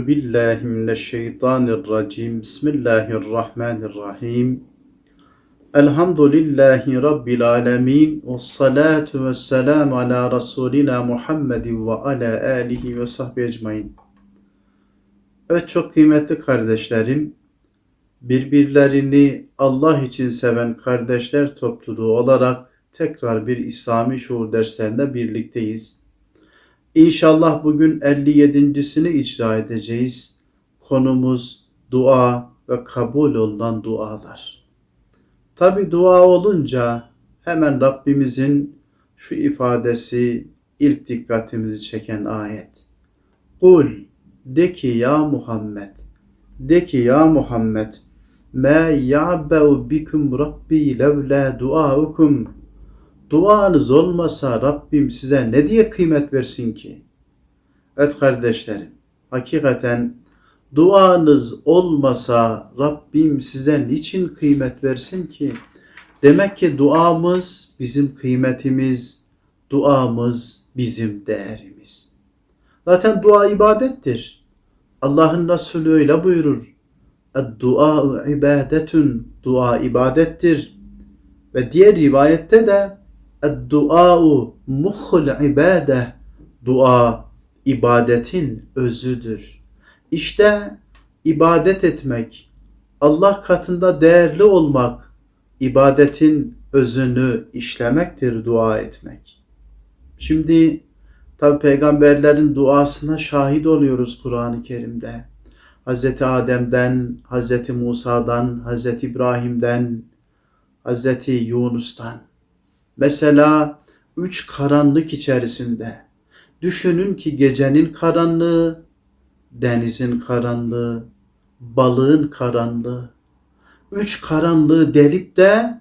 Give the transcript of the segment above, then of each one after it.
Euzu billahi mineşşeytanirracim. Bismillahirrahmanirrahim. Elhamdülillahi rabbil alamin. Ves salatu vesselam ala rasulina Muhammedin ve ala alihi ve sahbihi ecmaîn. Evet çok kıymetli kardeşlerim, birbirlerini Allah için seven kardeşler topluluğu olarak tekrar bir İslami şuur derslerinde birlikteyiz. İnşallah bugün 57.sini icra edeceğiz. Konumuz dua ve kabul olunan dualar. Tabi dua olunca hemen Rabbimizin şu ifadesi ilk dikkatimizi çeken ayet. Kul de ki ya Muhammed de ki ya Muhammed ma ya'beu bikum rabbi levla duaukum Duanız olmasa Rabbim size ne diye kıymet versin ki? Evet kardeşlerim, hakikaten duanız olmasa Rabbim size niçin kıymet versin ki? Demek ki duamız bizim kıymetimiz, duamız bizim değerimiz. Zaten dua ibadettir. Allah'ın Resulü öyle buyurur. Dua ibadetun, dua ibadettir. Ve diğer rivayette de Dua'u muhul ibade. Dua ibadetin özüdür. İşte ibadet etmek, Allah katında değerli olmak, ibadetin özünü işlemektir dua etmek. Şimdi tabi peygamberlerin duasına şahit oluyoruz Kur'an-ı Kerim'de. Hz. Adem'den, Hz. Musa'dan, Hz. İbrahim'den, Hz. Yunus'tan. Mesela üç karanlık içerisinde. Düşünün ki gecenin karanlığı, denizin karanlığı, balığın karanlığı. Üç karanlığı delip de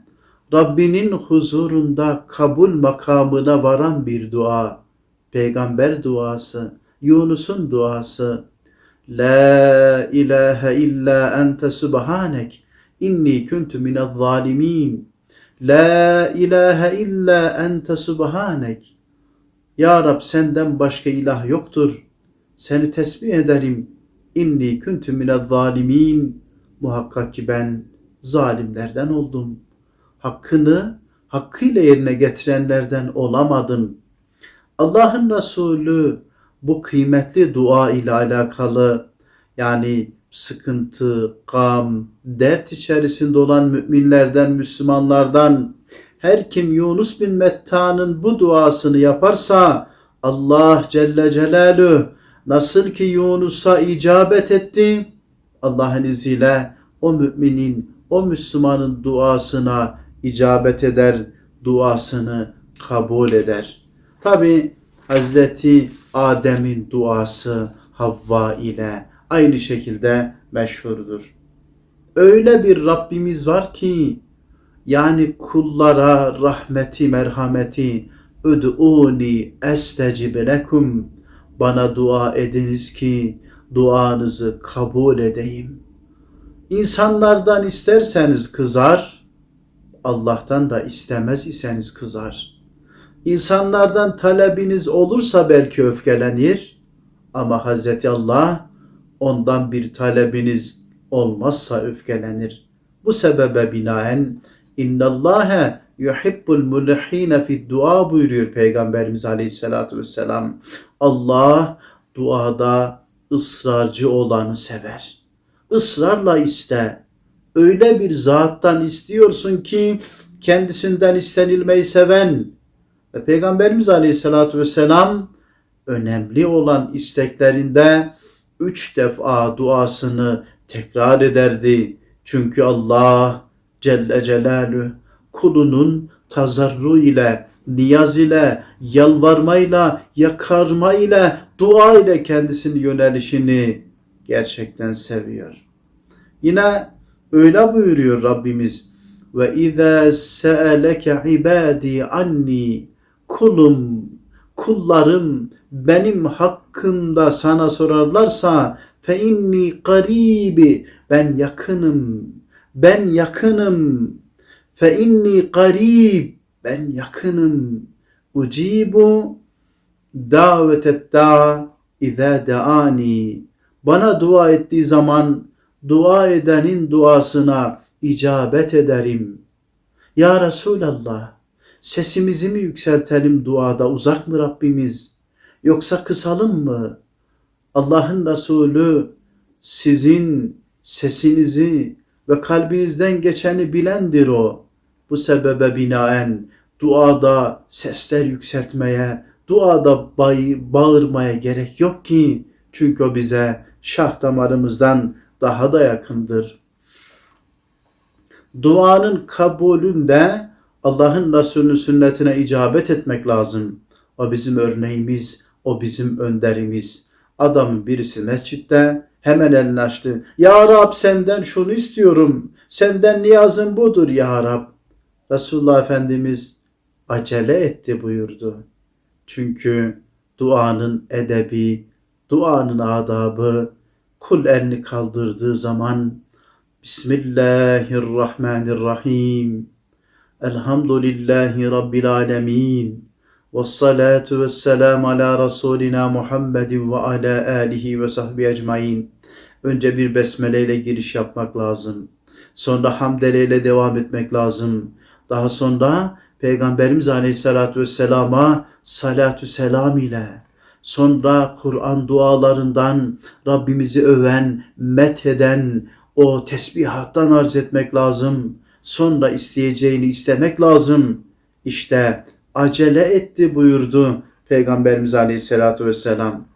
Rabbinin huzurunda kabul makamına varan bir dua. Peygamber duası, Yunus'un duası. La ilahe illa ente subhanek inni kuntu minez zalimin. La ilahe illa ente subhanek. Ya Rab senden başka ilah yoktur. Seni tesbih ederim. İnni kuntu minez zalimin. Muhakkak ki ben zalimlerden oldum. Hakkını hakkıyla yerine getirenlerden olamadım. Allah'ın Resulü bu kıymetli dua ile alakalı yani sıkıntı, gam, dert içerisinde olan müminlerden, Müslümanlardan her kim Yunus bin Metta'nın bu duasını yaparsa Allah Celle Celaluhu nasıl ki Yunus'a icabet etti Allah'ın izniyle o müminin, o Müslümanın duasına icabet eder, duasını kabul eder. Tabi Hazreti Adem'in duası Havva ile aynı şekilde meşhurdur. Öyle bir Rabbimiz var ki yani kullara rahmeti merhameti Üd'uni estecib lekum bana dua ediniz ki duanızı kabul edeyim. İnsanlardan isterseniz kızar, Allah'tan da istemez iseniz kızar. İnsanlardan talebiniz olursa belki öfkelenir ama Hazreti Allah ondan bir talebiniz olmazsa öfkelenir. Bu sebebe binaen innallâhe yuhibbul mulhine fid dua buyuruyor Peygamberimiz Aleyhisselatü Vesselam. Allah duada ısrarcı olanı sever. Israrla iste. Öyle bir zattan istiyorsun ki kendisinden istenilmeyi seven ve Peygamberimiz Aleyhisselatü Vesselam önemli olan isteklerinde üç defa duasını tekrar ederdi. Çünkü Allah Celle Celaluhu kulunun tazarru ile, niyaz ile, yalvarmayla, yakarma ile, dua ile kendisini yönelişini gerçekten seviyor. Yine öyle buyuruyor Rabbimiz. Ve izâ se'eleke ibâdî anni kulum kullarım benim hakkında sana sorarlarsa fe inni garibi ben yakınım ben yakınım. Fe inni garib ben yakınım. Ucibu davetet da izâ daani. Bana dua ettiği zaman dua edenin duasına icabet ederim. Ya Resulallah, sesimizi mi yükseltelim duada uzak mı Rabbimiz yoksa kısalım mı? Allah'ın Resulü sizin sesinizi ve kalbinizden geçeni bilendir o. Bu sebebe binaen duada sesler yükseltmeye, duada bay, bağırmaya gerek yok ki. Çünkü o bize şah damarımızdan daha da yakındır. Duanın kabulünde Allah'ın Resulü'nün sünnetine icabet etmek lazım. O bizim örneğimiz, o bizim önderimiz. Adamın birisi mescitte hemen elini açtı. Ya Rab senden şunu istiyorum. Senden niyazım budur ya Rab. Resulullah Efendimiz acele etti buyurdu. Çünkü duanın edebi, duanın adabı, kul elini kaldırdığı zaman Bismillahirrahmanirrahim. Elhamdülillahi Rabbil alemin. Ve selamu ala Resulina Muhammedin ve ala alihi ve sahbihi ecmain. Önce bir besmele ile giriş yapmak lazım. Sonra hamdele ile devam etmek lazım. Daha sonra Peygamberimiz Aleyhisselatü Vesselam'a salatü selam ile sonra Kur'an dualarından Rabbimizi öven, metheden o tesbihattan arz etmek lazım. Sonra isteyeceğini istemek lazım. İşte acele etti buyurdu Peygamberimiz Aleyhisselatü Vesselam.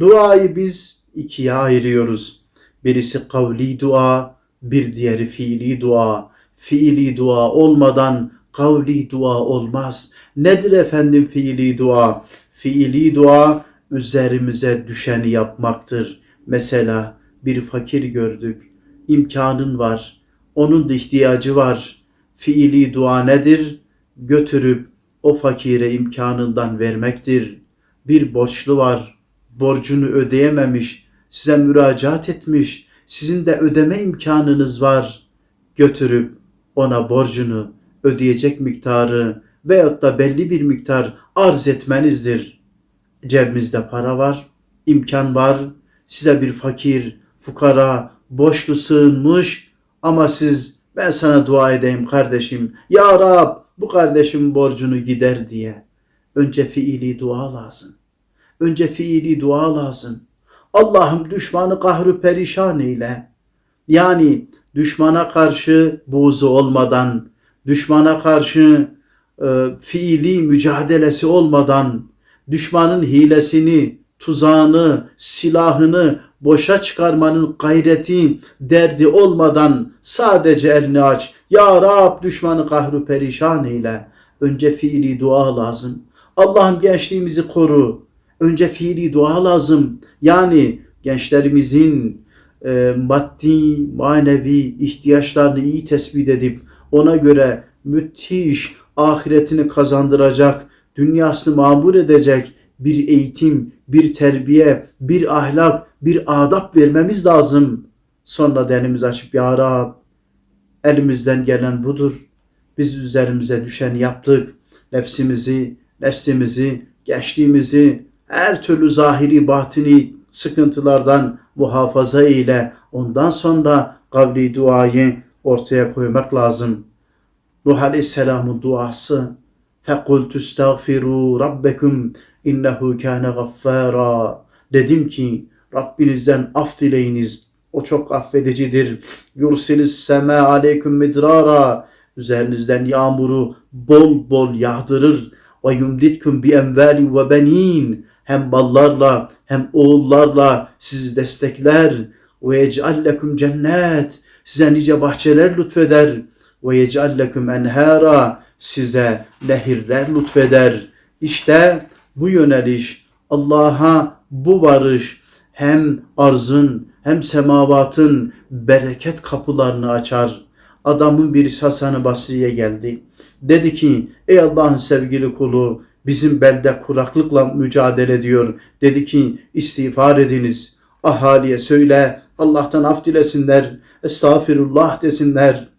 Duayı biz ikiye ayırıyoruz. Birisi kavli dua, bir diğeri fiili dua. Fiili dua olmadan kavli dua olmaz. Nedir efendim fiili dua? Fiili dua üzerimize düşeni yapmaktır. Mesela bir fakir gördük. imkanın var. Onun da ihtiyacı var. Fiili dua nedir? Götürüp o fakire imkanından vermektir. Bir borçlu var. Borcunu ödeyememiş. Size müracaat etmiş. Sizin de ödeme imkanınız var. Götürüp ona borcunu ödeyecek miktarı veyahut da belli bir miktar arz etmenizdir. Cebimizde para var, imkan var. Size bir fakir, fukara, boşlu sığınmış ama siz ben sana dua edeyim kardeşim. Ya Rab bu kardeşimin borcunu gider diye. Önce fiili dua lazım. Önce fiili dua lazım. Allah'ım düşmanı kahru perişan eyle. Yani düşmana karşı buğzu olmadan, düşmana karşı e, fiili mücadelesi olmadan, düşmanın hilesini, tuzağını, silahını boşa çıkarmanın gayreti, derdi olmadan sadece elini aç. Ya Rab düşmanı kahru perişan eyle. Önce fiili dua lazım. Allah'ım gençliğimizi koru. Önce fiili dua lazım. Yani gençlerimizin e, maddi, manevi ihtiyaçlarını iyi tespit edip ona göre müthiş ahiretini kazandıracak, dünyasını mamur edecek bir eğitim, bir terbiye, bir ahlak, bir adap vermemiz lazım. Sonra denimizi açıp Ya Rab elimizden gelen budur. Biz üzerimize düşen yaptık. Nefsimizi, neslimizi, gençliğimizi her türlü zahiri batini sıkıntılardan muhafaza ile ondan sonra kavli duayı ortaya koymak lazım. Nuh Aleyhisselam'ın duası فَقُلْتُ اسْتَغْفِرُوا رَبَّكُمْ اِنَّهُ كَانَ غَفَّارًا Dedim ki Rabbinizden af dileyiniz. O çok affedicidir. Yursilis sema aleyküm midrara. Üzerinizden yağmuru bol bol yağdırır. Ve yumditküm bi envali ve benin. Hem ballarla hem oğullarla sizi destekler. Ve yec'allekum cennet. Size nice bahçeler lütfeder. Ve yec'allekum enhara. Size nehirler lütfeder. İşte bu yöneliş Allah'a bu varış hem arzın hem semavatın bereket kapılarını açar. Adamın birisi Hasan-ı Basri'ye geldi. Dedi ki ey Allah'ın sevgili kulu bizim belde kuraklıkla mücadele ediyor. Dedi ki istiğfar ediniz. Ahaliye söyle Allah'tan af dilesinler. Estağfirullah desinler.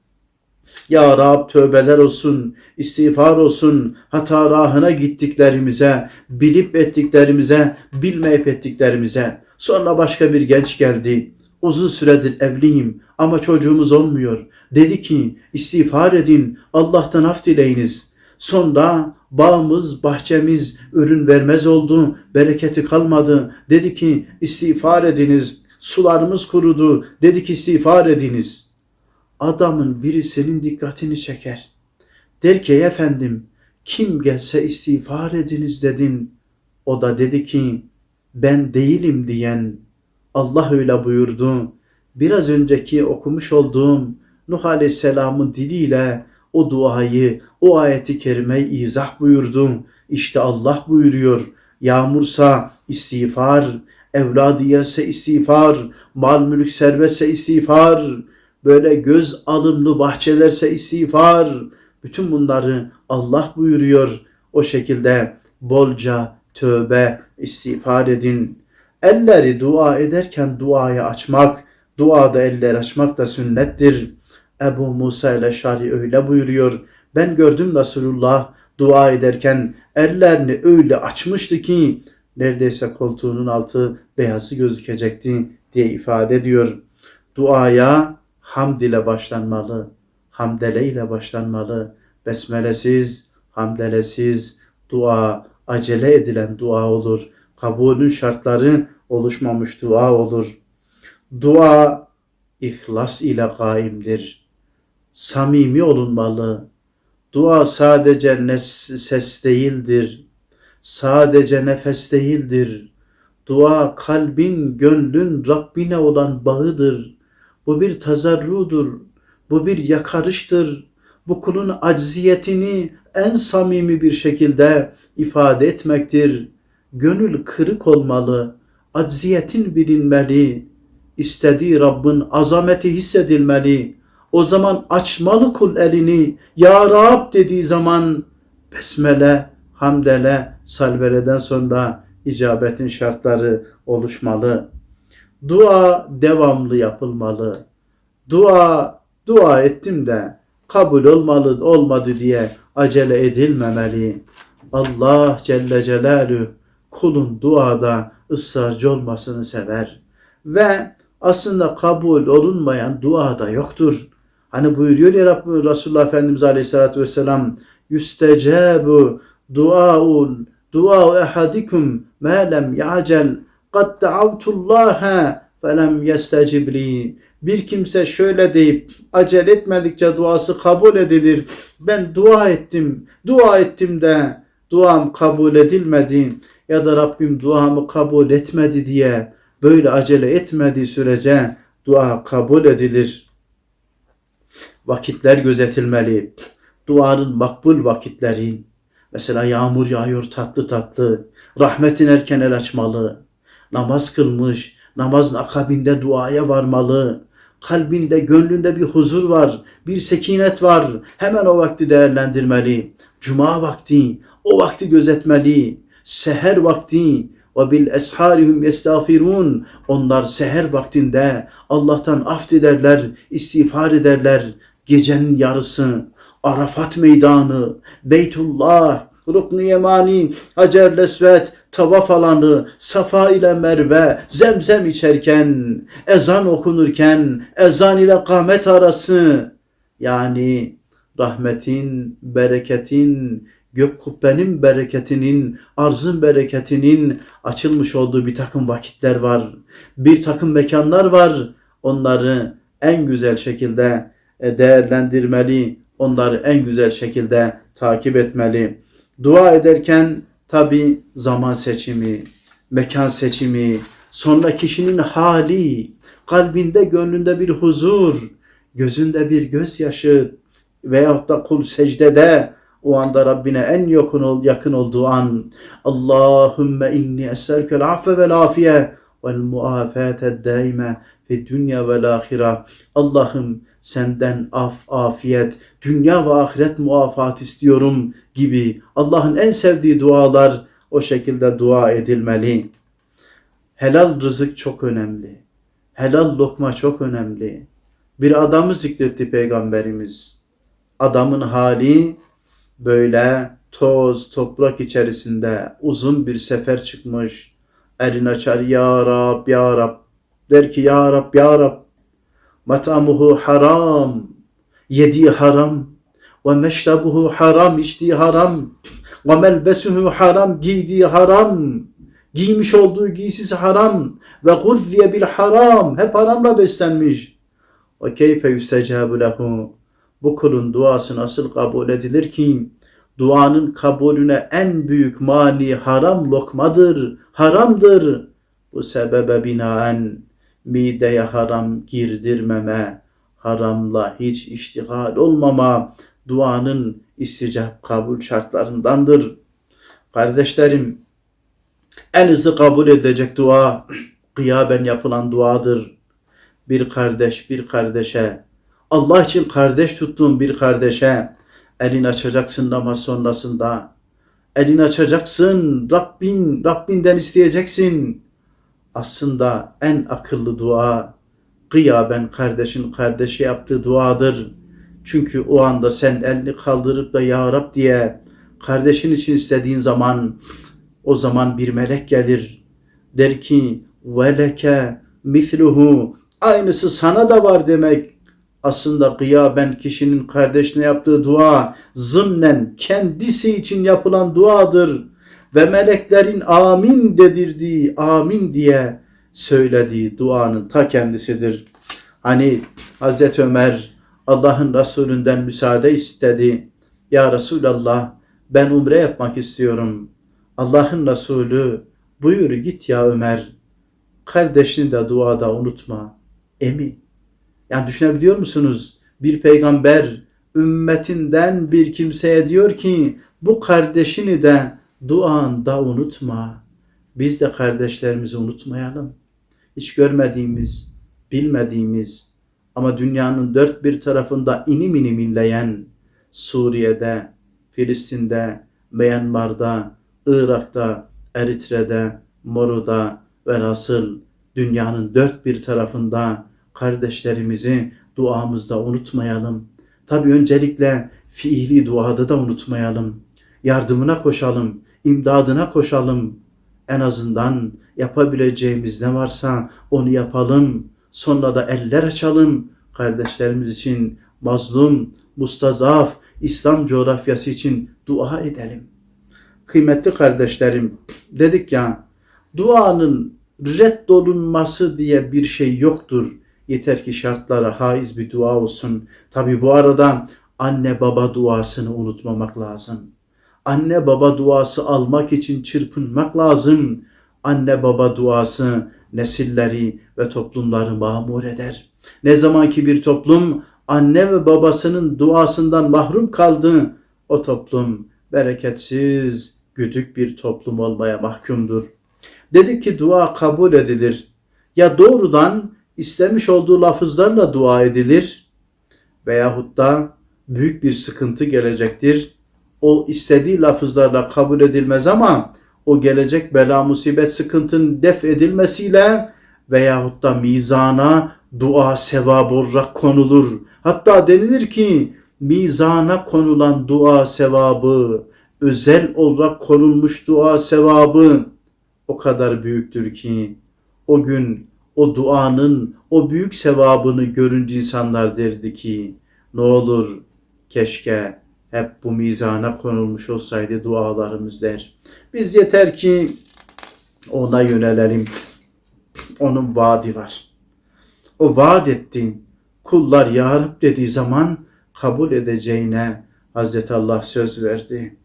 Ya Rab tövbeler olsun, istiğfar olsun, hata rahına gittiklerimize, bilip ettiklerimize, bilmeyip ettiklerimize. Sonra başka bir genç geldi. Uzun süredir evliyim ama çocuğumuz olmuyor. Dedi ki istiğfar edin, Allah'tan af dileyiniz. Sonra bağımız, bahçemiz ürün vermez oldu, bereketi kalmadı. Dedi ki istiğfar ediniz, sularımız kurudu. Dedi ki istiğfar ediniz. Adamın biri senin dikkatini çeker. Der ki "Ey efendim kim gelse istiğfar ediniz dedin. O da dedi ki ben değilim diyen Allah öyle buyurdu. Biraz önceki okumuş olduğum Nuh Aleyhisselam'ın diliyle o duayı, o ayeti kerimeyi izah buyurdu. İşte Allah buyuruyor. Yağmursa istiğfar, evladiyelse istiğfar, mal mülk servetse istiğfar, böyle göz alımlı bahçelerse istiğfar. Bütün bunları Allah buyuruyor. O şekilde bolca tövbe, istiğfar edin. Elleri dua ederken duayı açmak, duada eller açmak da sünnettir. Ebu Musa ile Şari öyle buyuruyor. Ben gördüm Resulullah dua ederken ellerini öyle açmıştı ki neredeyse koltuğunun altı beyazı gözükecekti diye ifade ediyor. Duaya hamd ile başlanmalı. Hamdele ile başlanmalı. Besmelesiz, hamdelesiz dua acele edilen dua olur. Kabulün şartları oluşmamış dua olur. Dua ihlas ile kaimdir. Samimi olunmalı. Dua sadece ses değildir. Sadece nefes değildir. Dua kalbin, gönlün Rabbine olan bağıdır. Bu bir tazarrudur. Bu bir yakarıştır. Bu kulun acziyetini en samimi bir şekilde ifade etmektir. Gönül kırık olmalı. Acziyetin bilinmeli. İstediği Rabbin azameti hissedilmeli. O zaman açmalı kul elini. Ya Rab dediği zaman besmele, hamdele, salvereden sonra icabetin şartları oluşmalı. Dua devamlı yapılmalı. Dua, dua ettim de kabul olmalı, olmadı diye acele edilmemeli. Allah Celle Celaluhu kulun duada ısrarcı olmasını sever. Ve aslında kabul olunmayan dua da yoktur. Hani buyuruyor ya Rabbim Resulullah Efendimiz Aleyhisselatü Vesselam yüstecebu duaun duau ehadikum ma lem ya'cel kad da'avtullaha felem yestecib li bir kimse şöyle deyip acele etmedikçe duası kabul edilir. Ben dua ettim, dua ettim de duam kabul edilmedi ya da Rabbim duamı kabul etmedi diye böyle acele etmediği sürece dua kabul edilir. Vakitler gözetilmeli. Duanın makbul vakitleri. Mesela yağmur yağıyor tatlı tatlı. Rahmetin erken el açmalı. Namaz kılmış. Namazın akabinde duaya varmalı kalbinde, gönlünde bir huzur var, bir sekinet var. Hemen o vakti değerlendirmeli. Cuma vakti, o vakti gözetmeli. Seher vakti, ve bil esharihum yestağfirun. Onlar seher vaktinde Allah'tan af dilerler, istiğfar ederler. Gecenin yarısı, Arafat meydanı, Beytullah, Rukn-u Yemani, Hacer Lesvet, tavaf alanı, Safa ile Merve, zemzem içerken, ezan okunurken, ezan ile kâmet arası, yani rahmetin, bereketin, gök kubbenin bereketinin, arzın bereketinin açılmış olduğu bir takım vakitler var. Bir takım mekanlar var. Onları en güzel şekilde e, değerlendirmeli, onları en güzel şekilde takip etmeli. Dua ederken tabi zaman seçimi, mekan seçimi, sonra kişinin hali, kalbinde gönlünde bir huzur, gözünde bir gözyaşı veyahut da kul secdede o anda Rabbine en yakın, ol, yakın olduğu an Allahümme inni eserkel affe vel afiye vel muafete daime fi dünya vel ahire Allah'ım senden af, afiyet, dünya ve ahiret muafat istiyorum gibi Allah'ın en sevdiği dualar o şekilde dua edilmeli. Helal rızık çok önemli. Helal lokma çok önemli. Bir adamı zikretti Peygamberimiz. Adamın hali böyle toz, toprak içerisinde uzun bir sefer çıkmış. Elini açar Ya Rab, Ya Rab. Der ki Ya Rab, Ya Rab. Mat'amuhu haram. Yediği haram. Ve meşrabuhu haram. içtiği haram. Ve melbesuhu haram. Giydiği haram. Giymiş olduğu giysisi haram. Ve guzziye bil haram. Hep haramla beslenmiş. Ve keyfe yüstecabu lehu. Bu kulun duası nasıl kabul edilir ki? Duanın kabulüne en büyük mani haram lokmadır, haramdır. Bu sebebe binaen mideye haram girdirmeme, haramla hiç iştigal olmama duanın isticap kabul şartlarındandır. Kardeşlerim, en hızlı kabul edecek dua kıyaben yapılan duadır. Bir kardeş bir kardeşe, Allah için kardeş tuttuğun bir kardeşe elini açacaksın namaz sonrasında. Elini açacaksın, Rabbin, Rabbinden isteyeceksin. Aslında en akıllı dua gıyaben kardeşin kardeşi yaptığı duadır. Çünkü o anda sen elini kaldırıp da Ya Rab diye kardeşin için istediğin zaman o zaman bir melek gelir. Der ki veleke misluhu aynısı sana da var demek. Aslında gıyaben kişinin kardeşine yaptığı dua zımnen kendisi için yapılan duadır. Ve meleklerin amin dedirdiği, amin diye söylediği duanın ta kendisidir. Hani Hazreti Ömer Allah'ın Resulünden müsaade istedi. Ya Resulallah ben umre yapmak istiyorum. Allah'ın Resulü buyur git ya Ömer. Kardeşini de duada unutma. Emi. Yani düşünebiliyor musunuz? Bir peygamber ümmetinden bir kimseye diyor ki bu kardeşini de duanda unutma. Biz de kardeşlerimizi unutmayalım. Hiç görmediğimiz, bilmediğimiz ama dünyanın dört bir tarafında inim inim inleyen Suriye'de, Filistin'de, Myanmar'da, Irak'ta, Eritre'de, Moru'da ve nasıl dünyanın dört bir tarafında kardeşlerimizi duamızda unutmayalım. Tabi öncelikle fiili duada da unutmayalım. Yardımına koşalım, imdadına koşalım. En azından yapabileceğimiz ne varsa onu yapalım. Sonra da eller açalım kardeşlerimiz için mazlum, mustazaf, İslam coğrafyası için dua edelim. Kıymetli kardeşlerim, dedik ya, duanın reddolunması diye bir şey yoktur. Yeter ki şartlara haiz bir dua olsun. Tabi bu arada anne baba duasını unutmamak lazım. Anne baba duası almak için çırpınmak lazım. Anne baba duası nesilleri ve toplumları mamur eder. Ne zaman ki bir toplum anne ve babasının duasından mahrum kaldı, o toplum bereketsiz, güdük bir toplum olmaya mahkumdur. Dedik ki dua kabul edilir. Ya doğrudan istemiş olduğu lafızlarla dua edilir veyahut da büyük bir sıkıntı gelecektir. O istediği lafızlarla kabul edilmez ama o gelecek bela musibet sıkıntının def edilmesiyle veyahut da mizana dua sevap olarak konulur. Hatta denilir ki mizana konulan dua sevabı, özel olarak konulmuş dua sevabı o kadar büyüktür ki o gün o duanın o büyük sevabını görünce insanlar derdi ki ne olur keşke hep bu mizana konulmuş olsaydı dualarımız der. Biz yeter ki ona yönelelim. Onun vaadi var. O vaat etti. Kullar ya dediği zaman kabul edeceğine Hazreti Allah söz verdi.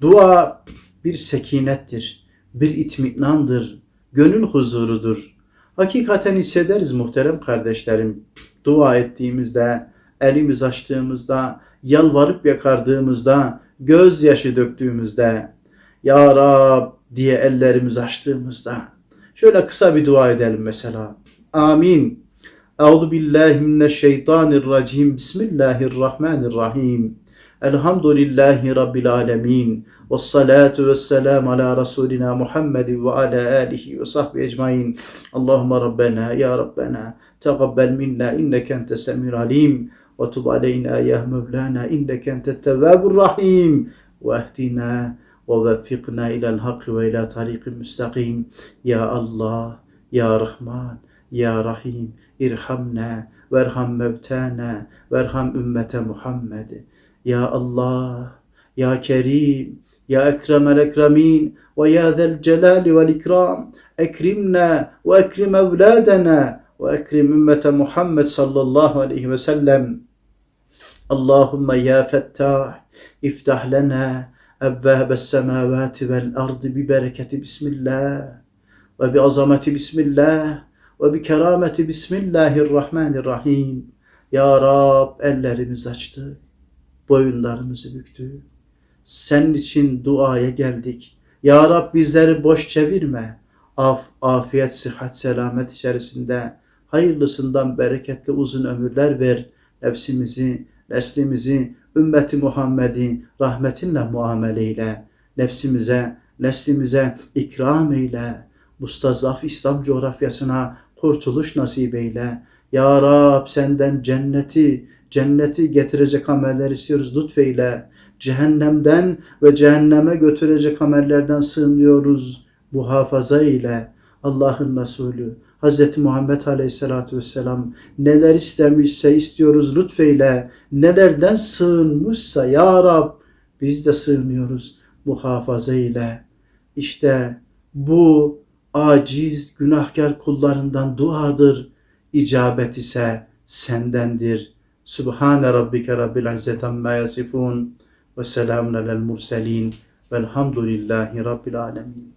Dua bir sekinettir, bir itminandır, gönül huzurudur. Hakikaten hissederiz muhterem kardeşlerim. Dua ettiğimizde, elimiz açtığımızda, yalvarıp yakardığımızda, gözyaşı döktüğümüzde, Ya Rab diye ellerimizi açtığımızda. Şöyle kısa bir dua edelim mesela. Amin. Euzu billahi mineşşeytanirracim. Bismillahirrahmanirrahim. Elhamdülillahi Rabbil alemin. Ve salatu ve selam ala Resulina Muhammed ve ala alihi ve sahbihi ecmain. Allahümme Rabbena ya Rabbena tegabbel minna inneke ente semir alim. Ve tub aleyna ya Mevlana inneke ente tevvabur rahim. Ve ehdina ووفقنا إلى الحق وإلى طريق مستقيم يا الله يا رحمن يا رحيم ارحمنا وارحم موتانا وارحم أمة محمد يا الله يا كريم يا أكرم الأكرمين ويا ذا الجلال والإكرام أكرمنا وأكرم أولادنا وأكرم أمة محمد صلى الله عليه وسلم Allahümme ya fettah iftah lena ebbâbes semâvâti vel ardı bi bereketi bismillah ve bi azameti bismillah ve bi kerameti bismillahirrahmanirrahim. Ya Rab ellerimiz açtı, boyunlarımızı büktü. Senin için duaya geldik. Ya Rab bizleri boş çevirme. Af, afiyet, sıhhat, selamet içerisinde hayırlısından bereketli uzun ömürler ver.'' Nefsimizi, neslimizi, ümmeti Muhammed'i rahmetinle muamele eyle. Nefsimize, neslimize ikram eyle. Mustazaf İslam coğrafyasına kurtuluş nasip eyle. Ya Rab senden cenneti, cenneti getirecek ameller istiyoruz lütfeyle. Cehennemden ve cehenneme götürecek amellerden sığınıyoruz. Muhafaza ile Allah'ın Resulü Hz. Muhammed Aleyhisselatü Vesselam neler istemişse istiyoruz lütfeyle. Nelerden sığınmışsa Ya Rab biz de sığınıyoruz muhafaza ile. İşte bu aciz günahkar kullarından duadır. İcabet ise sendendir. Subhane rabbike rabbil izzeti amma yasifun ve selamun alel murselin velhamdülillahi rabbil alemin.